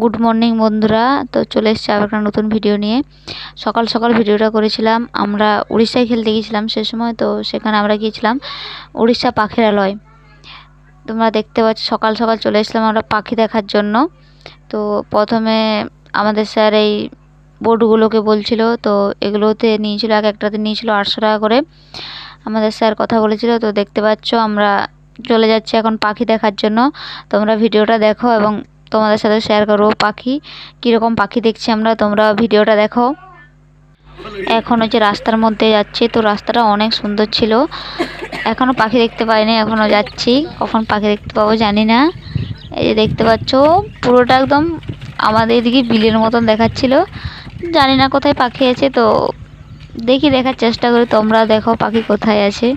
Good morning বন্ধুরা। তো চলে এসেছি আবার একটা নতুন ভিডিও নিয়ে। সকাল সকাল ভিডিওটা করেছিলাম। আমরা উড়িষ্যায় খেলতে গিয়েছিলাম সে সময়, তো সেখানে আমরা গিয়েছিলাম উড়িষ্যা পাখিরালয় তোমরা দেখতে পাচ্ছ, সকাল সকাল চলে এসেছিলাম আমরা পাখি দেখার জন্য। তো প্রথমে আমাদের স্যার এই বোর্ডগুলোকে বলছিল, তো এগুলোতে নিয়েছিল, এক একটাতে নিয়েছিল আটশো টাকা করে। আমাদের স্যার কথা বলেছিল, তো দেখতে পাচ্ছ আমরা চলে যাচ্ছি এখন পাখি দেখার জন্য। তোমরা ভিডিওটা দেখো এবং তোমাদের সাথে শেয়ার করব। পাখি কীরকম পাখি দেখছি আমরা, তোমরা ভিডিওটা দেখো। এখন হচ্ছে রাস্তার মধ্যে যাচ্ছি, তো রাস্তাটা অনেক সুন্দর ছিল। এখনও পাখি দেখতে পাইনি এখনও যাচ্ছি। কখন পাখি দেখতে পাবো জানি না। এই যে দেখতে পাচ্ছ, পুরোটা একদম আমাদের এদিকে বিলের মতন দেখাচ্ছিল। জানি না কোথায় পাখি আছে, তো দেখি দেখার চেষ্টা করি। তোমরা দেখো পাখি কোথায় আছে।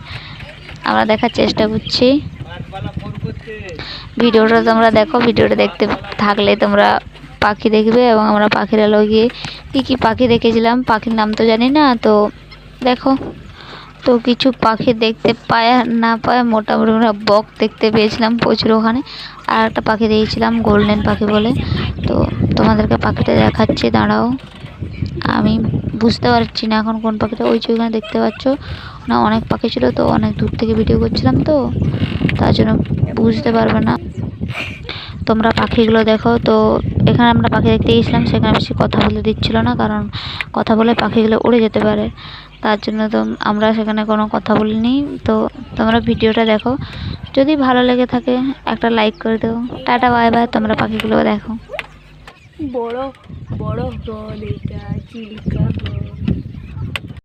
আমরা দেখার চেষ্টা করছি। ভিডিওটা তোমরা দেখো, ভিডিওটা দেখতে থাকলে তোমরা পাখি দেখবে এবং আমরা পাখির আলো গিয়ে কী কী পাখি দেখেছিলাম, পাখির নাম তো জানি না, তো দেখো। তো কিছু পাখি দেখতে পায়, না পায়, মোটামুটি আমরা বক দেখতে পেয়েছিলাম প্রচুর ওখানে। আর একটা পাখি দেখেছিলাম, গোল্ডেন পাখি বলে। তো তোমাদেরকে পাখিটা দেখাচ্ছি, দাঁড়াও। আমি বুঝতে পারছি না এখন কোন পাখিটা, ওই যে ওইখানে দেখতে পাচ্ছ। না, অনেক পাখি ছিল তো, অনেক দূর থেকে ভিডিও করছিলাম তো। তার জন্য বুঝতে পারবে না। তোমরা পাখিগুলো দেখো, তো এখানে আমরা পাখি দেখতে গিয়েছিলাম, সেখানে বেশি কথা বলে দিচ্ছিল না, কারণ কথা বলে পাখিগুলো উড়ে যেতে পারে। তার জন্য তো আমরা সেখানে কোনো কথা বলিনি। তো তোমরা ভিডিওটা দেখো। যদি ভালো লেগে থাকে, একটা লাইক করে দেবো টাটা বাই বাই তোমরা পাখিগুলো দেখো। বড় বড় হল এটা চিল্কা